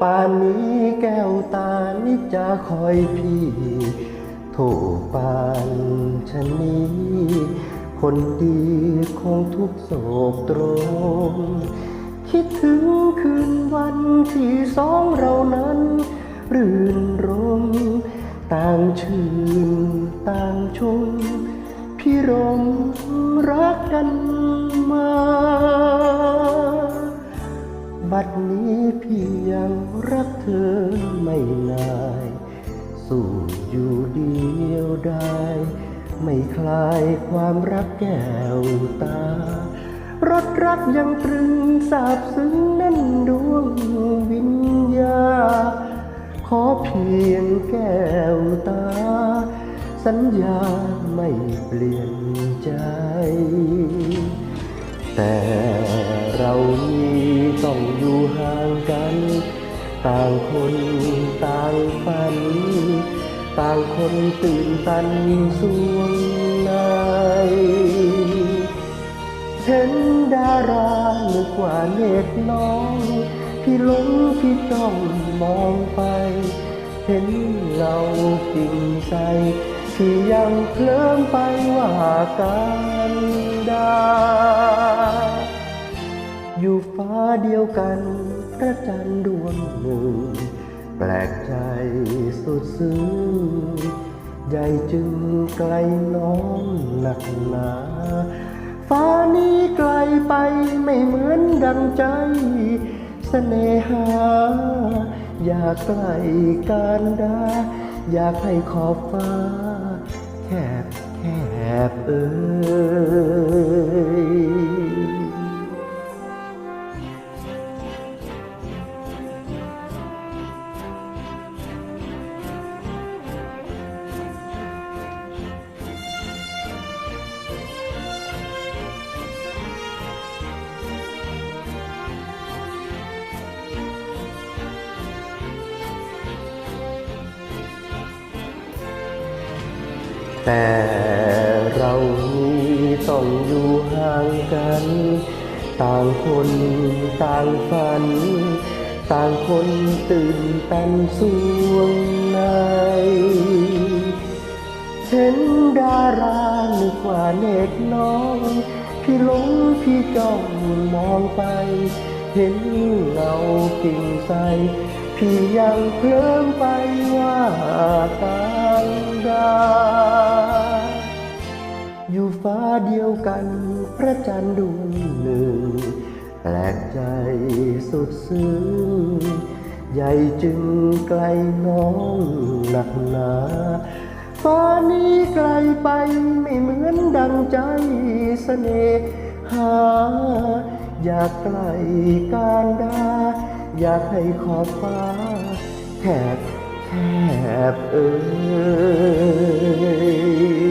ป่านนี้แก้วตานิจจะคอยพี่โถปานชะนี้ คนดีคงทุกโศกตรมคิดถึงคืนวันที่สองเรานั้น รื่นรม ต่างชื่นต่างชมพี่รมรักกันมา บัดนี้พี่ รักเธอไม่นาย สู้อยู่เดียวได้ ไม่คลายความรักแก้วตารถรักยังตรึงสาบซึ้งแน่นดวงวิญญา ขอเพียงแก้วตา สัญญาไม่เปลี่ยนใจ แต่เรานี้ต้องอยู่ห่างกัน ต่างคนต่างฝัน ต่างคนตื่นตันสวงในเห็นดารานึกว่าเนตรน้องพี่หลงพี่จ้องมองไป เห็นเรากิ่งใสที่ยังเคลิ้มไปว่ากันดา อยู่ฟ้าเดียวกันพระจันทร์ดวงหนึ่ง แปลกใจสุดซึ้งใหญ่จึงไกลน้องหนักหนาฟ้านี้ไกลไปไม่เหมือนดังใจเสน่หา อยากใกล้การดา อยากให้ขอบฟ้า แคบแคบเอ่ย แต่เรานี้ต้องอยู่ห่างกัน ต่างคนต่างฝัน ต่างคนตื่นตันสวงในเห็นดารานึกว่าเนตรน้องพี่หลงพี่จ้องมองไป เห็นเงากิ่งใส พี่ยังเคลิ้มไปว่าการดาอยู่ฟ้าเดียวกันพระจันทร์ดวงหนึ่งแปลกใจสุดซึ้งใหญ่จึงไกลน้องหนักหนาฟ้านี้ไกลไปไม่เหมือนดังใจเสน่หา อยากใกลการดา อยากให้ขอบฟ้าแคบแคบเอ่ย